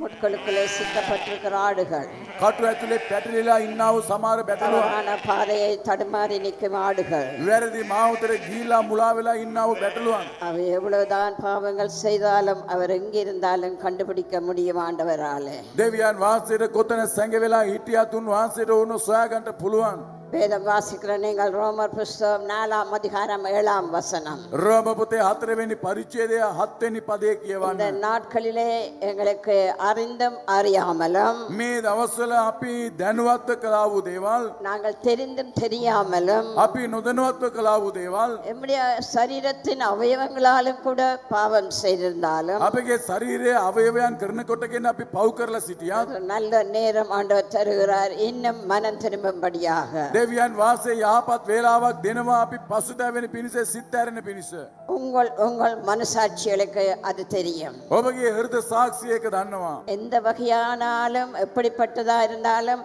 முட்களுக்குள்ளே ಸಿಕ್ಕಪಟ್ಟಿರುಕ್ಕಿற ஆடுகள். காட்டுறத்திலே பெட்ரோலிலா இன்னாவு சமார பெட்ரோலா தவறான பாதையை தடுமாறி நிற்கும் ஆடுகள். வேறதி மாவுத்திலே கீலா முலாவிலா இன்னாவு பெட்ரோலா அவை எவ்வளவுதான் பாவங்கள் செய்தாலும் அவர் எங்கிருந்தாலும் கண்டுபிடிக்க முடியும் ஆண்டவராலே. தேவியான் வாசிர கொத்தன சங்கவிலா இட்டியா துன் வாசிர ஒன்று சாகன்ற புலுவான். வேதம் வாசிக்கிற நீங்கள் ரோமர் புஸ்தகம் நாலாம் அதிகாரம் ஏழாம் வசனம். ரோமபுத்தே ஹத்திரவேணி பரிச்சேதே ஹத்தேனி பதே கியவான் இந்த நாட்களிலே எங்களுக்கு அறிந்தும் அறியாமலும் மீ தவசல அப்பி தனுவாத்துக்களாவு தேவால். நாங்கள் தெரிந்தும் தெரியாமலும் அப்பி நுதனுவாத்துக்களாவு தேவால். எம்முடைய சரீரத்தின் அவயவங்களாலும் கூட பாவம் செய்திருந்தாலும் அப்பகே சரீரே அவயவயான் கிருண கொட்டகேன் அப்பி பவுக்கர்ல சிட்டியா நல்ல நேரம் ஆண்டவர் தருகிறார். இன்னும் மனம் திரும்பும்படியாக. දෙවියන් වාසේ යහපත් වේලාවක් දෙනවා අපි පසුතැවෙන පිණිස සිත් ඇරෙන පිණිස உங்கள் உங்கள் மனசாட்சிகளுக்கு அது தெரியும் ඔබගේ හෘද සාක්ෂියක දන්නවා எந்த வகையானாலும் எப்படிப்பட்டதா இருந்தாலும்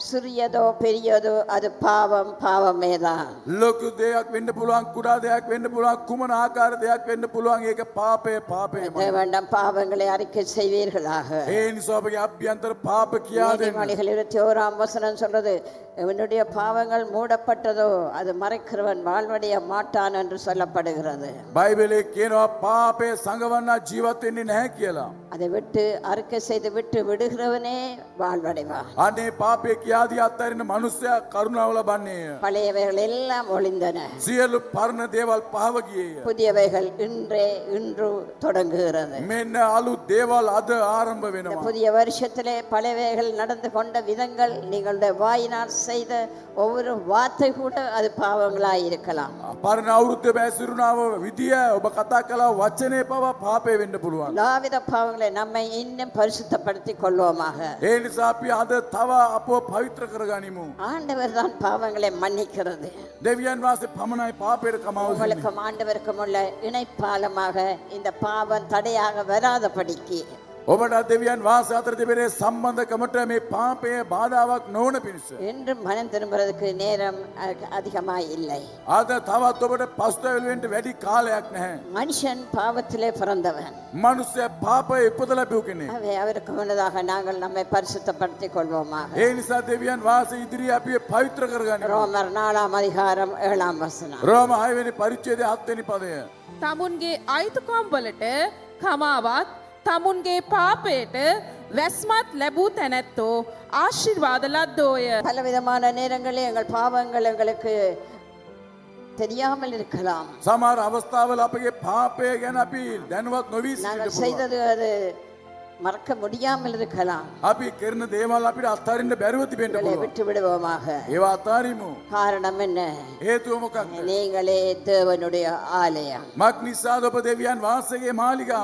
சிறியதோ பெரியதோ அது பாவம் பாவமே தான் ලොකු දෙයක් වෙන්න පුළුවන් කුඩා දෙයක් වෙන්න පුළුවන් කුමන ආකාර දෙයක් වෙන්න පුළුවන් ඒක පාපය පාපයමයි வேண்டாம் பாவங்களை அறிக்கை செய்வீர்களாக ඒ නිසා ඔබගේ අභ්‍යන්තර පාප කියා දෙන්න நீதிமொழிகள் இருபத்தி ஓராம் வசனம் சொல்றது இவனுடைய பாவங்கள் மூடப்பட்டதோ அது மறைக்கிறவன் வாழ்வடைய மாட்டான் என்று சொல்லப்படுகிறது බයිබලේ කියනවා පාපය සංගවන්නා ජීවත් වෙන්නේ නැහැ කියලා. அதை விட்டு அறிக்கை செய்து விட்டு விடுகிறவனே வாழ்வடைவான் අනේ පාපය කියාදී අත්හරින මනුස්සයා කරුණාව ලබන්නේය. பழையவைகள் எல்லாம் ஒளிந்தன සියලු පරණ දේවල් පහව ගියේය. புதியவைகள் இன்றே இன்று தொடங்குகிறது මෙන්න අලුත් දේවල් අද ආරම්භ இந்த වෙනවා. புதிய வருஷத்திலே பழையவைகள் நடந்து கொண்ட விதங்கள் நீங்களுடைய வாயினால் செய்த ஒவ்வொரு வார்த்தை கூட அது பாவங்களாய் இருக்கலாம் පරණ අවුරුද්ද බැසිරුණාව විදිය ඔබ කතා කලා වචනය පවා පාපය වෙන්න පුළුවන්. எல்லாவித பாவங்களை நம்மை இன்னும் பரிசுத்தப்படுத்திக் கொள்வோமாக ඒ නිසා අපි අද තව අපෝ පවිත්‍ර කරගනිමු. ஆண்டவர் தான் பாவங்களை மன்னிக்கிறது දෙවියන් වාසේ පමණයි පාපයට කමාව දෙන්නේ. உங்களுக்கும் ஆண்டவருக்கும் உள்ள இணைப்பாலமாக இந்த பாவம் தடையாக வராதபடிக்கு ඔබට දෙවියන් වාස අතර තිබෙන සම්බන්ධකමට මේ පාපය බාධාවක් නොවන පිණිස. என்றும் மனம் திரும்புறதுக்கு நேரம் அ- அதிகமாய் இல்லை අද තවත් ඔබට පස්තවල්වෙන්ට වැඩි කාලයක් නැහැ. மனுஷன் பாவத்திலே பிறந்தவன் මනුස්සය පාපය ඉපද ලැබූ කෙනෙ. அவை அவருக்கு முன்னதாக நாங்கள் நம்மை பரிசுத்தப்படுத்திக் கொள்வோமாக ඒ නිසා දෙවියන් වාස ඉදිරි අපි පවිත්‍ර කරගන්න. ரோமர் நாலாம் அதிகாரம் ஏழாம் வசனம் රෝම හයවැනි පරිච්චේද හත්වනි පදය. තමුන්ගේ අයිතුකම් වලට කමාවත් තමුන්ගේ පාපයට වැස්මත් ලැබූ තැනැත්තෝ ආශිර්වාද ලද්දෝය. பலவிதமான நேரங்களில் எங்கள் பாவங்கள் எங்களுக்கு தெரியாமல் இருக்கலாம் සමාර අවස්ථාවල අපගේ පාපය ගැන අපි දැනුවත් නොවී நாங்கள் සිටින්න පුළුවන්. செய்தது அது மறக்க முடியாமல் இருக்கலாம் අපි කරන දේවල් අපිට අත්හරින්න බැරුව තිබෙන්න உங்களை පුළුවන්. விட்டு விடுவோமாக ඒවා අතාරිමු. காரணம் என்ன හේතුව මොකක්ද? நீங்களே தேவனுடைய ஆலயம் මක් නිසාද ඔබ දෙවියන් වහන්සේගේ මාලිගා